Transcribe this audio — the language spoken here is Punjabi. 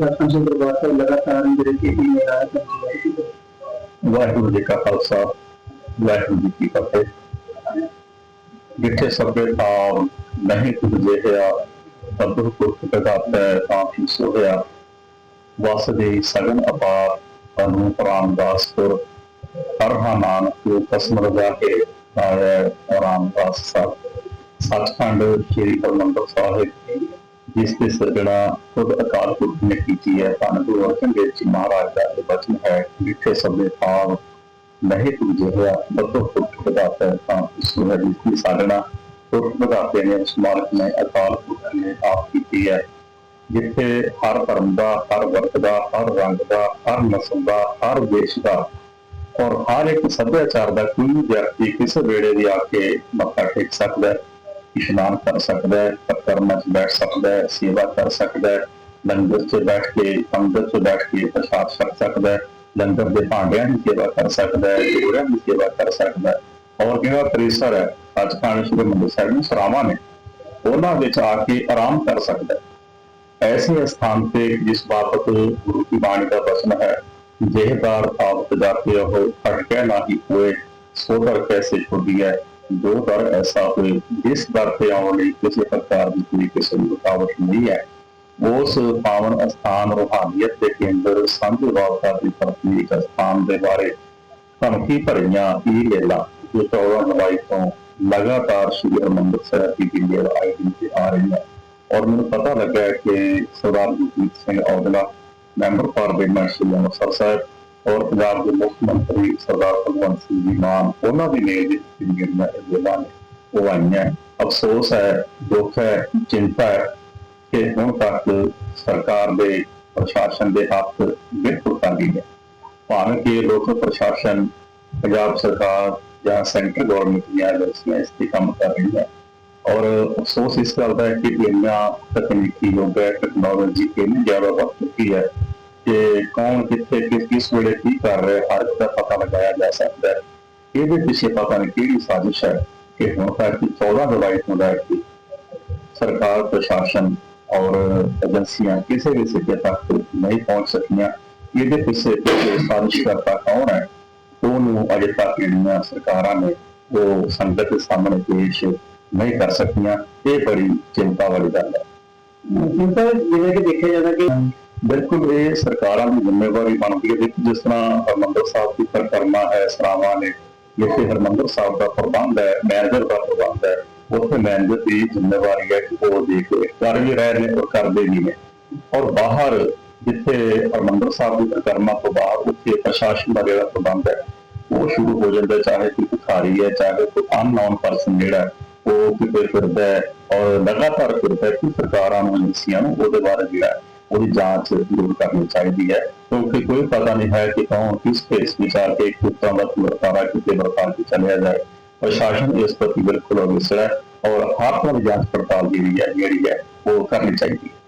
ਪ੍ਰਸ਼ਾਸਨ ਸੇ ਦਰਬਾਰ ਸਾਹਿਬ ਲਗਾਤਾਰ ਜਿਹੜੇ ਕਿ ਮੇਰਾ ਵਾਹਿਗੁਰੂ ਜੀ ਕਾ ਖਾਲਸਾ, ਵਾਹਿਗੁਰੂ ਜੀ ਕੀ ਫਤਿਹ। ਜਿੱਥੇ ਸਭੇ ਭਾਵ ਨਹੀਂ ਤੁਝ ਜਿਹਾ ਤਬੁਰ ਪੁਰਖ ਪ੍ਰਗਾਤੈ ਤਾਂ ਕੀ ਸੋਹਿਆ। ਵਸਦੇ ਸਗਨ ਅਪਾਰ ਅਨੂ ਰਾਮਦਾਸਪੁਰ ਹਰਹਾ ਨਾਨਕ ਜੋ ਕਸਮ ਰਜਾ ਕੇ ਆਇਆ ਰਾਮਦਾਸ ਸਾਹਿਬ। ਸੱਚਖੰਡ ਸ੍ਰੀ ਹਰਿਮੰਦਰ ਸਾਹਿਬ। ਜਿਸ ਤੇ ਸਿਰਜਣਾ ਖੁਦ ਅਕਾਲ ਪੁਰਖ ਨੇ ਕੀਤੀ ਹੈ, ਧੰਨ ਗੁਰੂ ਅਰਜਨ ਦੇਵ ਜੀ ਮਹਾਰਾਜ ਦਾ ਇਹ ਬਚਨ ਹੈ ਜਿੱਥੇ ਸਭੇ ਭਾਵ ਨਹੀਂ ਤੂੰ ਜਿਹੜਾ ਬੱਤੋ ਪੁਰਖ ਬਦਾਤਾ ਤਾਂ ਇਸ ਨੂੰ ਜਿਸ ਦੀ ਸਾਧਨਾ ਪੁਰਖ ਬਦਾਤੇ ਨੇ ਉਸ ਮਾਲਕ ਨੇ ਅਕਾਲ ਪੁਰਖ ਨੇ ਆਪ ਕੀਤੀ ਹੈ। ਜਿੱਥੇ ਹਰ ਧਰਮ ਦਾ, ਹਰ ਵਰਗ ਦਾ, ਹਰ ਰੰਗ ਦਾ, ਹਰ ਨਸਲ ਦਾ, ਹਰ ਦੇਸ਼ ਦਾ ਔਰ ਹਰ ਇੱਕ ਸੱਭਿਆਚਾਰ ਦਾ ਕੋਈ ਵੀ ਵਿਅਕਤੀ ਕਿਸੇ ਵੇਲੇ ਵੀ ਆ ਕੇ ਮੱਥਾ ਟੇਕ ਸਕਦਾ ਹੈ। ਇਸ਼ਨਾਨ ਕਰ ਸਕਦਾ ਹੈ ਕਰਮਾਂ 'ਚ ਬੈਠ ਸਕਦਾ ਹੈ, ਸੇਵਾ ਕਰ ਸਕਦਾ ਹੈ, ਲੰਗਰ 'ਚ ਬੈਠ ਕੇ ਅੰਦਰ 'ਚ ਬੈਠ ਕੇ ਪ੍ਰਸ਼ਾਦ ਛਕ ਸਕਦਾ ਹੈ, ਲੰਗਰ ਦੇ ਭਾਂਡਿਆਂ ਦੀ ਸੇਵਾ ਕਰ ਸਕਦਾ ਹੈ, ਜੋੜਿਆਂ ਦੀ ਸੇਵਾ ਕਰ ਸਕਦਾ ਹੈ। ਔਰ ਜਿਹੜਾ ਪਰਿਸਰ ਹੈ? ਅੱਜ ਖਾਣ ਸ਼੍ਰੀ ਮੰਦਰ ਸਾਹਿਬ ਨੂੰ ਸਰਾਵਾਂ ਨੇ। ਉਹਨਾਂ ਵਿੱਚ ਆ ਕੇ ਆਰਾਮ ਕਰ ਸਕਦਾ ਹੈ। ਐਸੇ ਸਥਾਨ ਤੇ ਜਿਸ ਬਾਬਤ ਗੁਰੂ ਕੀ ਬਾਣੀ ਦਾ ਬਚਨ ਹੈ ਜਿਹਦਾਰ ਆਵਤ ਜਾਤੇ ਉਹ ਫਟਕੇ ਨਾ ਹੀ ਹੋਏ, ਸੋ ਦਰ ਕੈਸੇ ਛੁੱਟੀ ਹੈ ਜੋ ਦਰ ਐਸਾ ਹੋਏ, ਜਿਸ ਦਰ ਤੇ ਆਉਣ ਲਈ ਕਿਸੇ ਪ੍ਰਕਾਰ ਦੀ ਕੋਈ ਕਿਸਮ ਦੀ ਰੁਕਾਵਟ ਨਹੀਂ ਹੈ। ਉਸ ਪਾਵਨ ਅਸਥਾਨ ਰੂਹਾਨੀਅਤ ਦੇ ਕੇਂਦਰ ਸਾਂਝੇ ਦੀ ਧਰਤੀ ਇੱਕ ਦੇ ਬਾਰੇ ਧਮਕੀ ਭਰੀਆਂ ਇਹ ਵੇਲਾ ਜੋ 14 ਜੁਲਾਈ ਤੋਂ ਲਗਾਤਾਰ ਸ਼੍ਰੀ ਹਰਿਮੰਦਰ ਸਾਹਿਬ ਦੀ ਗਿਣਤੀ ਆਈ ਤੇ ਆ ਰਹੀ ਹੈ ਔਰ ਮੈਨੂੰ ਪਤਾ ਲੱਗਾ ਕਿ ਸਰਦਾਰ ਗੁਰਜੀਤ ਸਿੰਘ ਔਜਲਾ, ਮੈਂਬਰ ਪਾਰਲੀਮੈਂਟ ਸ਼੍ਰੀ ਅੰਮ੍ਰਿਤਸਰ ਸਾਹਿਬ ਔਰ ਪੰਜਾਬ ਦੇ ਮੁੱਖ ਮੰਤਰੀ ਸਰਦਾਰ ਭਗਵੰਤ ਸਿੰਘ ਜੀ ਮਾਨ, ਉਹਨਾਂ ਦੀ ਨੇਜ ਜਿਹੜੀਆਂ ਇਹ ਨੇ ਉਹ ਆਈਆਂ ਅਫਸੋਸ ਹੈ, ਦੁੱਖ ਹੈ, ਚਿੰਤਾ ਹੈ ਕਿ ਹੁਣ ਤੱਕ ਸਰਕਾਰ ਦੇ ਪ੍ਰਸ਼ਾਸਨ ਦੇ ਹੱਥ ਬਿਲਕੁਲ ਖਾਲੀ ਹੈ ਭਾਵੇਂ ਕਿ ਲੋਕ ਪ੍ਰਸ਼ਾਸਨ, ਪੰਜਾਬ ਸਰਕਾਰ ਜਾਂ ਸੈਂਟਰ ਗਵਰਨਮੈਂਟ ਦੀਆਂ ਏਜੰਸੀਆਂ ਇਸ ਤੇ ਕੰਮ ਕਰ ਰਹੀ ਹੈ। ਔਰ ਅਫਸੋਸ ਇਸ ਗੱਲ ਦਾ ਹੈ ਕਿ ਇੰਨਾ ਤਕਨੀਕੀ ਯੁੱਗ ਹੈ ਟੈਕਨੋਲੋਜੀ ਇੰਨੀ ਜ਼ਿਆਦਾ ਵੱਧ ਚੁੱਕੀ ਹੈ ਕਿ ਕੌਣ ਕਿੱਥੇ ਕਿਸ ਕਿਸ ਵੇਲੇ ਕੀ ਕਰ ਰਿਹਾ ਹਰ ਇੱਕ ਦਾ ਪਤਾ ਲਗਾਇਆ ਜਾ ਸਕਦਾ ਹੈ। ਇਹਦੇ ਪਿੱਛੇ ਪਤਾ ਨਹੀਂ ਕਿਹੜੀ ਸਾਜ਼ਿਸ਼ ਹੈ ਕਿ ਹੁਣ ਤੱਕ 14 ਜੁਲਾਈ ਤੋਂ ਲੈ ਕੇ ਸਰਕਾਰ, ਪ੍ਰਸ਼ਾਸਨ ਔਰ ਏਜੰਸੀਆਂ ਕਿਸੇ ਵੀ ਸਿੱਟੇ ਤੱਕ ਨਹੀਂ ਪਹੁੰਚ ਸਕੀਆਂ। ਇਹਦੇ ਪਿੱਛੇ ਸਾਜ਼ਿਸ਼ ਕਰਤਾ ਕੌਣ ਹੈ? ਉਹਨੂੰ ਅਜੇ ਤੱਕ ਜਿਹੜੀਆਂ ਸਰਕਾਰਾਂ ਨੇ ਉਹ ਸੰਗਤ ਦੇ ਸਾਹਮਣੇ ਪੇਸ਼ ਨਹੀਂ ਕਰ ਸਕੀਆਂ। ਇਹ ਬੜੀ ਚਿੰਤਾ ਵਾਲੀ ਗੱਲ ਹੈ। ਚਿੰਤਾ ਜਿਵੇਂ ਕਿ ਦੇਖਿਆ ਜਾਂਦਾ ਕਿ ਬਿਲਕੁਲ ਇਹ ਸਰਕਾਰਾਂ ਦੀ ਜ਼ਿੰਮੇਵਾਰੀ ਬਣਦੀ ਹੈ। ਜਿਸ ਤਰ੍ਹਾਂ ਹਰਮੰਦਰ ਸਾਹਿਬ ਦੀ ਪਰਿਕਰਮਾ ਹੈ, ਸਰਾਵਾਂ ਨੇ, ਜਿੱਥੇ ਹਰਮੰਦਰ ਸਾਹਿਬ ਦਾ ਪ੍ਰਬੰਧ ਹੈ, ਮੈਨੇਜਰ ਦਾ ਪ੍ਰਬੰਧ ਹੈ, ਉੱਥੇ ਮੈਨੇਜਰ ਦੀ ਜ਼ਿੰਮੇਵਾਰੀ ਹੈ ਕਿ ਉਹ ਦੇਖ ਕਰ ਵੀ ਰਹੇ ਨੇ ਔਰ ਕਰਦੇ ਵੀ ਨੇ। ਔਰ ਬਾਹਰ ਜਿੱਥੇ ਹਰਮੰਦਰ ਸਾਹਿਬ ਦੀ ਪਰਿਕਰਮਾ ਤੋਂ ਬਾਅਦ ਉੱਥੇ ਪ੍ਰਸ਼ਾਸਨ ਦਾ ਜਿਹੜਾ ਪ੍ਰਬੰਧ ਹੈ, ਉਹ ਸ਼ੁਰੂ ਹੋ ਜਾਂਦਾ ਚਾਹੇ ਕੋਈ ਭਿਖਾਰੀ ਹੈ, ਚਾਹੇ ਕੋਈ ਅਨਨੋਨ ਪਰਸਨ ਜਿਹੜਾ ਉਹ ਕਿਤੇ ਫਿਰਦਾ ਹੈ ਔਰ ਲਗਾਤਾਰ ਫਿਰਦਾ ਹੈ। ਕਿ ਸਰਕਾਰਾਂ ਨੂੰ, ਏਜੰਸੀਆਂ ਨੂੰ ਉਹਦੇ ਬਾਰੇ ਜਿਹੜਾ ਉਹਦੀ ਜਾਂਚ ਜ਼ਰੂਰ ਕਰਨੀ ਚਾਹੀਦੀ ਹੈ। ਕਿਉਂਕਿ ਕੋਈ ਪਤਾ ਨਹੀਂ ਹੈ ਕਿ ਕੌਣ ਕਿਸ ਕੇਸ ਵਿੱਚ ਆ ਕੇ ਕਿੱਦਾਂ ਦਾ ਵਰਤਾਰਾ ਕਿਤੇ ਵਰਤਾਰ ਕੇ ਚਲਿਆ ਜਾਏ। ਪ੍ਰਸ਼ਾਸਨ ਇਸ ਪ੍ਰਤੀ ਬਿਲਕੁਲ ਅਵਿਸਰ ਹੈ ਔਰ ਹਰ ਦੀ ਜਾਂਚ ਪੜਤਾਲ ਜਿਹੜੀ ਹੈ ਜਿਹੜੀ ਹੈ, ਉਹ ਕਰਨੀ ਚਾਹੀਦੀ ਹੈ।